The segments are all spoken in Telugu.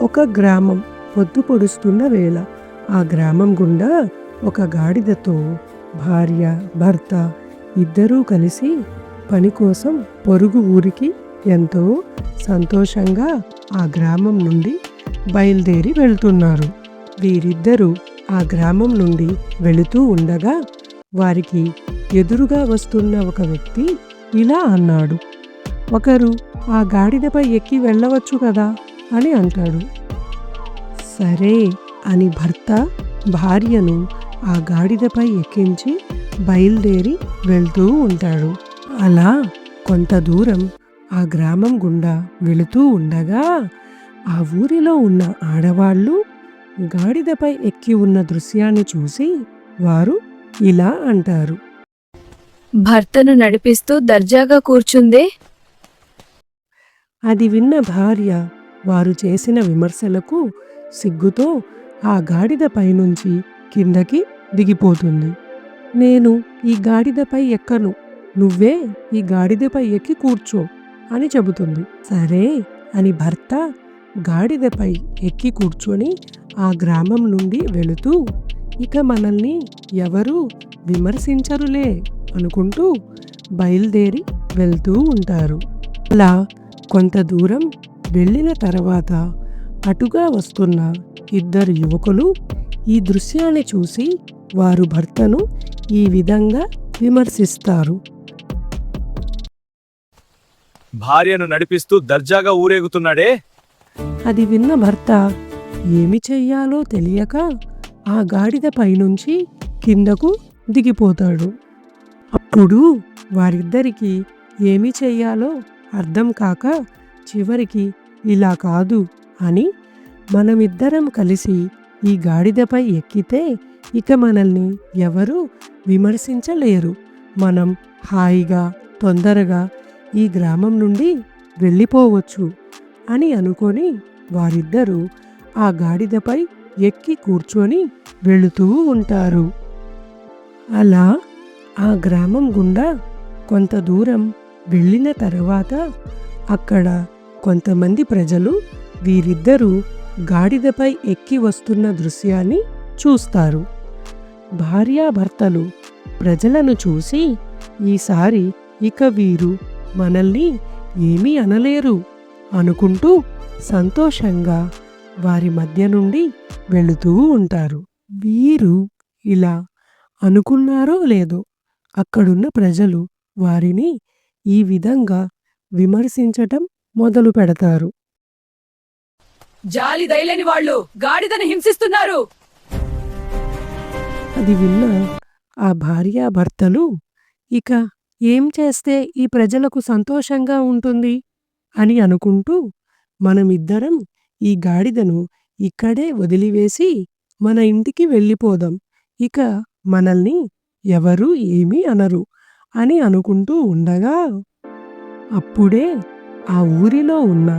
ఒక గ్రామం పొద్దు పొడుస్తున్న వేళ. ఆ గ్రామం గుండా ఒక గాడిదతో భార్య భర్త ఇద్దరూ కలిసి పని కోసం పొరుగు ఊరికి ఎంతో సంతోషంగా ఆ గ్రామం నుండి బయలుదేరి వెళ్తున్నారు. వీరిద్దరూ ఆ గ్రామం నుండి వెళుతూ ఉండగా వారికి ఎదురుగా వస్తున్న ఒక వ్యక్తి ఇలా అన్నాడు. ఒకరు ఆ గాడిదపై ఎక్కి వెళ్ళవచ్చు కదా? అని అంటాడు. సరే అని భర్త భార్యను ఆ గాడిదపై ఎక్కించి బయలుదేరి వెళ్తూ ఉంటాడు. అలా కొంత దూరం ఆ గ్రామం గుండా వెళుతూ ఉండగా ఆ ఊరిలో ఉన్న ఆడవాళ్ళు గాడిదపై ఎక్కి ఉన్న దృశ్యాన్ని చూసి వారు ఇలా అంటారు. భర్తను నడిపిస్తూ దర్జాగా కూర్చుందే? అది విన్న భార్య వారు చేసిన విమర్శలకు సిగ్గుతో ఆ గాడిదపై నుంచి కిందకి దిగిపోతుంది. నేను ఈ గాడిదపై ఎక్కను నువ్వే ఈ గాడిదపై ఎక్కి కూర్చో అని చెబుతుంది. సరే అని భర్త గాడిదపై ఎక్కి కూర్చొని ఆ గ్రామం నుండి వెళుతూ ఇక మనల్ని ఎవరూ విమర్శించరులే అనుకుంటూ బయలుదేరి వెళ్తూ ఉంటారు. అలా కొంత దూరం వెళ్ళిన తర్వాత అటుగా వస్తున్న ఇద్దరు యువకులు ఈ దృశ్యాన్ని చూసి వారు భర్తను ఈ విధంగా విమర్శిస్తారు. భార్యను నడిపిస్తూ దర్జాగా ఊరేగుతున్నాడే? అది విన్న భర్త ఏమి చెయ్యాలో తెలియక ఆ గాడిద పైనుంచి కిందకు దిగిపోతాడు. అప్పుడు వారిద్దరికీ ఏమి చెయ్యాలో అర్థం కాక చివరికి ఇలా కాదు అని మనమిద్దరం కలిసి ఈ గాడిదపై ఎక్కితే ఇక మనల్ని ఎవరూ విమర్శించలేరు. మనం హాయిగా తొందరగా ఈ గ్రామం నుండి వెళ్ళిపోవచ్చు అని అనుకొని వారిద్దరూ ఆ గాడిదపై ఎక్కి కూర్చొని వెళుతూ ఉంటారు. అలా ఆ గ్రామం గుండా కొంత దూరం వెళ్ళిన తర్వాత అక్కడ కొంతమంది ప్రజలు వీరిద్దరూ గాడిదపై ఎక్కి వస్తున్న దృశ్యాన్ని చూస్తారు. భార్యాభర్తలు ప్రజలను చూసి ఈసారి ఇక వీరు మనల్ని ఏమీ అనలేరు అనుకుంటూ సంతోషంగా వారి మధ్య నుండి వెళుతూ ఉంటారు. వీరు ఇలా అనుకున్నారో లేదో అక్కడున్న ప్రజలు వారిని ఈ విధంగా విమర్శించటం మొదలు పెడతారు. జాలి దయలేని వాళ్ళు గాడిదను హింసిస్తున్నారు. అది విన్న ఆ భార్యాభర్తలు ఇక ఏం చేస్తే ఈ ప్రజలకు సంతోషంగా ఉంటుంది? అని అనుకుంటూ మనమిద్దరం ఈ గాడిదను ఇక్కడే వదిలివేసి మన ఇంటికి వెళ్ళిపోదాం. ఇక మనల్ని ఎవరూ ఏమీ అనరు అని అనుకుంటూ ఉండగా అప్పుడే ఆ ఊరిలో ఉన్న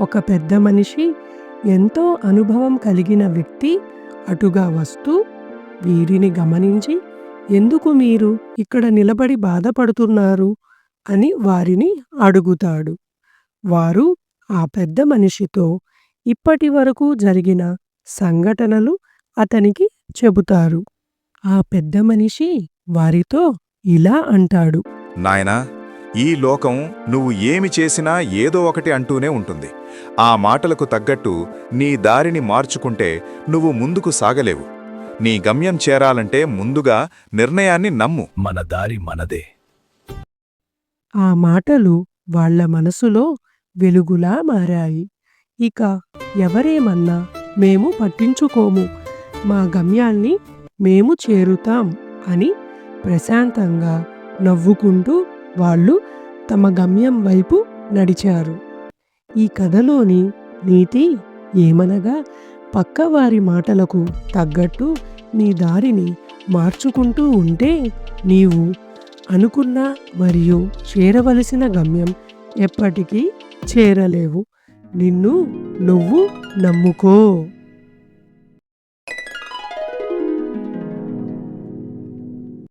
ఒక పెద్ద మనిషి ఎంతో అనుభవం కలిగిన వ్యక్తి అటుగా వస్తూ వీరిని గమనించి ఎందుకు మీరు ఇక్కడ నిలబడి బాధపడుతున్నారు? అని వారిని అడుగుతాడు. వారు ఆ పెద్ద మనిషితో ఇప్పటి వరకు జరిగిన సంఘటనలు అతనికి చెబుతారు. ఆ పెద్ద మనిషి వారితో ఇలా అంటాడు. నాయనా ఈ లోకం నువ్వు ఏమి చేసినా ఏదో ఒకటి అంటూనే ఉంటుంది. ఆ మాటలకు తగ్గట్టు నీ దారిని మార్చుకుంటే నువ్వు ముందుకు సాగలేవు. నీ గమ్యం చేరాలంటే ముందుగా నిర్ణయాన్ని నమ్ము. మన దారి మనదే. ఆ మాటలు వాళ్ళ మనసులో వెలుగులా మారాయి. ఇక ఎవరేమన్నా మేము పట్టించుకోము. మా గమ్యాన్ని మేము చేరుతాం అని ప్రశాంతంగా నవ్వుకుంటూ వాళ్ళు తమ గమ్యం వైపు నడిచారు. ఈ కథలోని నీతి ఏమనగా పక్కవారి మాటలకు తగ్గట్టు నీ దారిని మార్చుకుంటూ ఉంటే నీవు అనుకున్న మరియు చేరవలసిన గమ్యం ఎప్పటికీ చేరలేవు. నిన్ను నువ్వు నమ్ముకో.